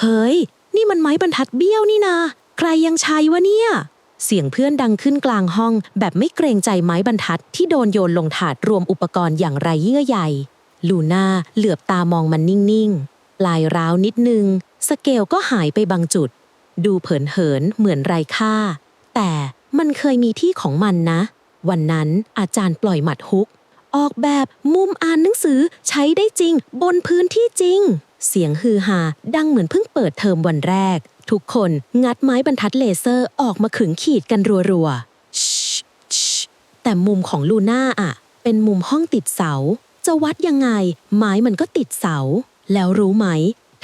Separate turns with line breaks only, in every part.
เฮ้ย นี่มันไม้บรรทัดเบี้ยวนี่นา ใครยังใช้วะเนี่ย เสียงเพื่อนดังขึ้นกลางห้อง แบบไม่เกรงใจไม้บรรทัดที่โดนโยนลงถาดรวมอุปกรณ์อย่างไรเยื่อใยลูน่าเหลือบตามองมันนิ่งๆ ลายร้าวนิดนึง สเกลก็หายไปบางจุด ดูเผินเหินเหมือนไร้ค่า แต่มันเคยมีที่ของมันนะ วันนั้นอาจารย์ปล่อยหมัดฮุก ออกแบบมุมอ่านหนังสือใช้ได้จริง บนพื้นที่จริง เสียงฮือฮาดังเหมือนเพิ่งเปิดเทอมวันแรก ทุกคนงัดไม้บรรทัดเลเซอร์ออกมาขึงขีดกันรัวๆชิชิแต่มุมของลูน่าอะเป็นมุมห้องติดเสา จะวัดยังไง ไม้มันก็ติดเสา แล้วรู้ไหม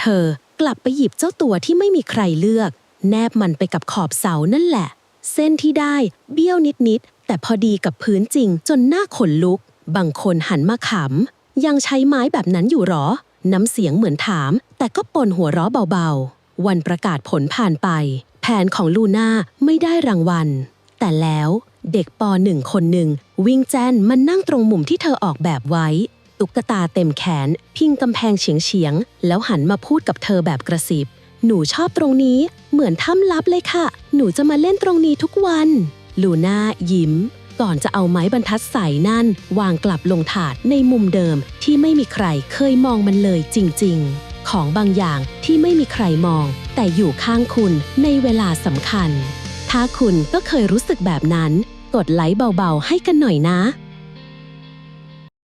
เธอกลับไปหยิบเจ้าตัวที่ไม่มีใครเลือก แนบมันไปกับขอบเสานั่นแหละ เส้นที่ได้เบี้ยวนิดๆแต่พอดีกับพื้นจริงจนหน้าขนลุก บางคนหันมาขำยังใช้ไม้แบบนั้นอยู่หรอ น้ำเสียงเหมือนถาม แต่ก็ปนหัวเราะเบาๆ วันประกาศผลผ่านไป แผนของลูน่าไม่ได้รางวัล แต่แล้วเด็กปหนึ่งคนหนึ่งวิ่งแจนมันนั่งตรงมุมที่เธอออกแบบไว้ ตุ๊กตาเต็มแขน พิงกำแพงเฉียงๆ แล้วหันมาพูดกับเธอแบบกระซิบ หนูชอบตรงนี้ เหมือนถ้ำลับเลยค่ะ หนูจะมาเล่นตรงนี้ทุกวัน ลูน่ายิ้ม ก่อนจะเอาไม้บรรทัดใสนั่น วางกลับลงถาดในมุมเดิมที่ไม่มีใครเคยมองมันเลยจริง ๆ ของบางอย่างที่ไม่มีใครมอง แต่อยู่ข้างคุณในเวลาสำคัญ ถ้าคุณก็เคยรู้สึกแบบนั้น กดไลค์เบาๆให้กันหน่อยนะ